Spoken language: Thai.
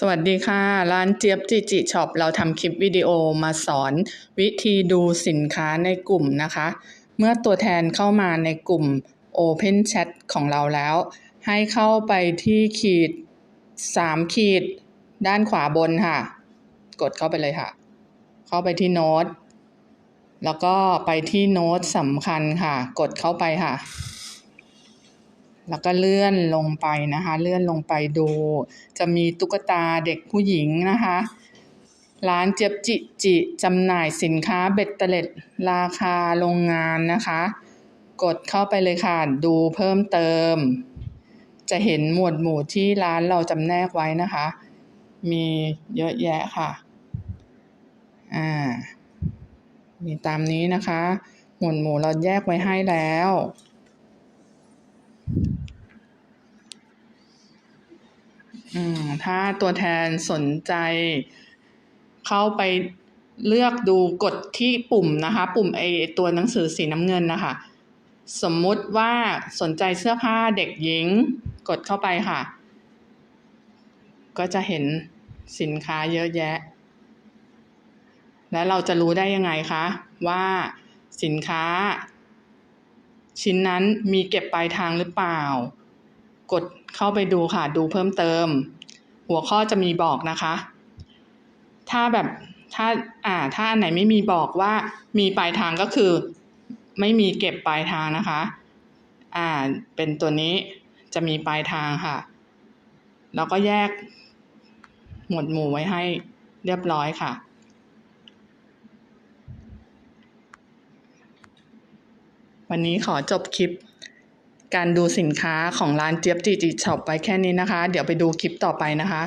สวัสดีค่ะ ร้านเจี๊ยบจิจิช็อปเราทำคลิปวิดีโอมาสอนวิธีดูสินค้าในกลุ่มนะคะ เมื่อตัวแทนเข้ามาในกลุ่ม Open Chat ของเราแล้ว ให้เข้าไปที่ขีด 3 ขีด ด้านขวาบนค่ะ กดเข้าไปเลยค่ะ เข้าไปที่โน้ตแล้วก็ไปที่โน้ตสำคัญค่ะ กดเข้าไปค่ะ แล้วก็เลื่อนลงไปนะคะ เลื่อนลงไปดู จะมีตุ๊กตาเด็กผู้หญิงนะคะ ร้านเจี๊ยบจิจิจำหน่ายสินค้าเบ็ดเตล็ดราคาโรงงานนะคะ กดเข้าไปเลยค่ะ ดูเพิ่มเติม จะเห็นหมวดหมู่ที่ร้านเราจำแนกไว้นะคะ มีเยอะแยะค่ะ อ่า มีตามนี้นะคะ หมวดหมู่เราแยกไว้ให้แล้ว ถ้าตัวแทนสนใจเข้าไปเลือกดูกดที่ปุ่มนะคะ ปุ่มไอตัวหนังสือสีน้ำเงินนะคะ สมมุติว่าสนใจเสื้อผ้าเด็กหญิง กดเข้าไปค่ะ ก็จะเห็นสินค้าเยอะแยะ แล้วเราจะรู้ได้ยังไงคะ ว่าสินค้า ชิ้นนั้นมีเก็บปลายทางหรือเปล่า กดเข้าไปดูค่ะ ดูเพิ่มเติม หัวข้อจะมีบอกนะคะ ถ้าแบบถ้าอ่าถ้าอันไหนไม่มีบอกว่ามีปลายทางก็คือ ไม่มีเก็บปลายทางนะคะ อ่าเป็นตัวนี้จะมีปลายทางค่ะ แล้วก็แยกหมวดหมู่ไว้ให้เรียบร้อยค่ะ วันนี้ขอจบคลิป การดูสินค้าของร้านเจี๊ยบจีจีช็อปไปแค่นี้นะคะ เดี๋ยวไปดูคลิปต่อไปนะคะ